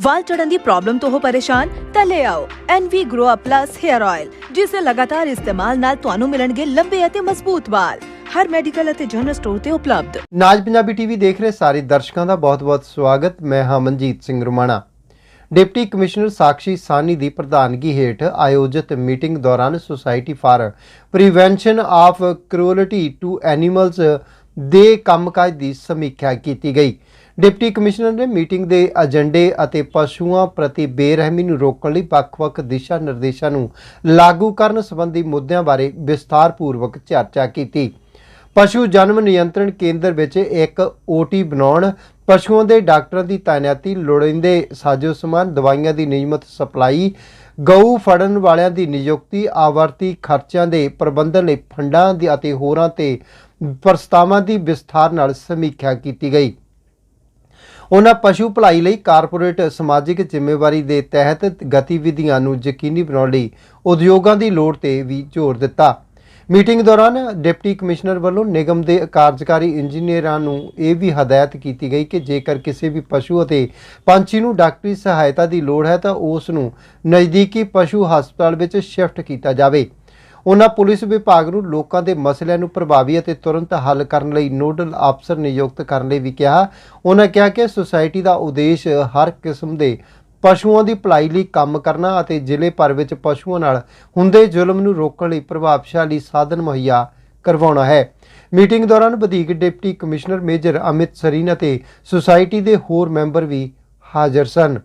ਵਾਲ ਝੜਨ ਦੀ problem ਤੋਂ ਹੋ ਪਰੇਸ਼ਾਨ, ਤਾਂ ਲੈ ਆਓ NV Grow Up Plus Hair Oil ਜਿਸ ਦੇ ਲਗਾਤਾਰ ਇਸਤੇਮਾਲ ਨਾਲ ਤੁਹਾਨੂੰ ਮਿਲਣਗੇ ਲੰਬੇ ਅਤੇ ਮਜ਼ਬੂਤ ਵਾਲ। ਹਰ ਮੈਡੀਕਲ ਅਤੇ ਜਨਰਲ ਸਟੋਰ ਤੇ ਉਪਲਬਧ। ਨਾਜ ਪੰਜਾਬੀ ਟੀਵੀ ਦੇਖ ਰਹੇ ਸਾਰੇ ਦਰਸ਼ਕਾਂ ਦਾ ਬਹੁਤ-ਬਹੁਤ ਸਵਾਗਤ। ਮੈਂ ਹਾਂ ਮਨਜੀਤ ਸਿੰਘ ਰੁਮਾਣਾ। ਡਿਪਟੀ ਕਮਿਸ਼ਨਰ ਸਾਕਸ਼ੀ ਸਾਨੀ ਦੀ ਪ੍ਰਧਾਨਗੀ ਹੇਠ ਆਯੋਜਿਤ ਮੀਟਿੰਗ ਦੌਰਾਨ society for prevention of cruelty to animals ਦੇ ਕੰਮਕਾਜ ਦੀ ਸਮੀਖਿਆ ਕੀਤੀ ਗਈ। ਡਿਪਟੀ ਕਮਿਸ਼ਨਰ ਨੇ ਮੀਟਿੰਗ ਦੇ ਏਜੰਡੇ ਅਤੇ ਪਸ਼ੂਆਂ ਪ੍ਰਤੀ ਬੇਰਹਿਮੀ ਨੂੰ ਰੋਕਣ ਲਈ ਵੱਖ-ਵੱਖ ਦਿਸ਼ਾ ਨਿਰਦੇਸ਼ਾਂ ਨੂੰ ਲਾਗੂ ਕਰਨ ਸੰਬੰਧੀ ਮੁੱਦਿਆਂ ਬਾਰੇ ਵਿਸਥਾਰਪੂਰਵਕ ਚਰਚਾ ਕੀਤੀ। ਪਸ਼ੂ ਜਨਮ ਨਿਯੰਤਰਣ ਕੇਂਦਰ ਵਿੱਚ ਇੱਕ ਓਟੀ ਬਣਾਉਣ, ਪਸ਼ੂਆਂ ਦੇ ਡਾਕਟਰਾਂ ਦੀ ਤਾਇਨਾਤੀ ਲੋੜੀਂਦੇ ਸਾਜੋ ਸਮਾਨ, ਦਵਾਈਆਂ ਦੀ ਨਿਯਮਤ ਸਪਲਾਈ, ਗਊ ਫੜਨ ਵਾਲਿਆਂ ਦੀ ਨਿਯੁਕਤੀ, ਆਵਰਤੀ ਖਰਚਿਆਂ ਦੇ ਪ੍ਰਬੰਧਨ ਲਈ ਫੰਡਾਂ ਦੀ ਅਤੇ ਹੋਰਾਂ ਤੇ ਪ੍ਰਸਤਾਵਾਂ ਦੀ ਵਿਸਥਾਰ ਨਾਲ ਸਮੀਖਿਆ ਕੀਤੀ ਗਈ। ਉਹਨਾਂ ਪਸ਼ੂ ਭਲਾਈ ਲਈ ਕਾਰਪੋਰੇਟ ਸਮਾਜਿਕ ਜ਼ਿੰਮੇਵਾਰੀ ਦੇ ਤਹਿਤ ਗਤੀਵਿਧੀਆਂ ਨੂੰ ਯਕੀਨੀ ਬਣਾਉਣ ਲਈ ਉਦਯੋਗਾਂ ਦੀ ਲੋੜ ਤੇ ਵੀ ਜ਼ੋਰ ਦਿੱਤਾ। ਮੀਟਿੰਗ ਦੌਰਾਨ ਡਿਪਟੀ ਕਮਿਸ਼ਨਰ ਵੱਲੋਂ ਨਿਗਮ ਦੇ ਕਾਰਜਕਾਰੀ ਇੰਜੀਨੀਅਰਾਂ ਨੂੰ ਇਹ ਵੀ ਹਦਾਇਤ ਕੀਤੀ ਗਈ ਕਿ ਜੇਕਰ ਕਿਸੇ ਵੀ ਪਸ਼ੂ ਅਤੇ ਪੰਛੀ ਨੂੰ ਡਾਕਟਰੀ ਸਹਾਇਤਾ ਦੀ ਲੋੜ ਹੈ ਤਾਂ ਉਸ ਨੂੰ ਨਜ਼ਦੀਕੀ ਪਸ਼ੂ ਹਸਪਤਾਲ ਵਿੱਚ ਸ਼ਿਫਟ ਕੀਤਾ ਜਾਵੇ। ਉਹਨਾਂ ਪੁਲਿਸ ਵਿਭਾਗ ਨੂੰ ਲੋਕਾਂ ਦੇ ਮਸਲਿਆਂ ਨੂੰ ਪ੍ਰਭਾਵੀ ਅਤੇ ਤੁਰੰਤ ਹੱਲ ਕਰਨ ਲਈ ਨੋਡਲ ਅਫਸਰ ਨਿਯੁਕਤ ਕਰਨ ਲਈ ਵੀ ਕਿਹਾ। ਉਹਨਾਂ ਕਿਹਾ ਕਿ ਸੁਸਾਇਟੀ ਦਾ ਉਦੇਸ਼ ਹਰ ਕਿਸਮ ਦੇ ਪਸ਼ੂਆਂ ਦੀ ਭਲਾਈ ਲਈ ਕੰਮ ਕਰਨਾ ਅਤੇ ਜ਼ਿਲ੍ਹੇ ਭਰ ਵਿੱਚ ਪਸ਼ੂਆਂ ਨਾਲ ਹੁੰਦੇ ਜ਼ੁਲਮ ਨੂੰ ਰੋਕਣ ਲਈ ਪ੍ਰਭਾਵਸ਼ਾਲੀ ਸਾਧਨ ਮੁਹੱਈਆ ਕਰਵਾਉਣਾ ਹੈ। ਮੀਟਿੰਗ ਦੌਰਾਨ ਵਧੀਕ deputy commissioner major Amit Sareen ਅਤੇ ਸੁਸਾਇਟੀ ਦੇ ਹੋਰ ਮੈਂਬਰ ਵੀ ਹਾਜ਼ਰ ਸਨ।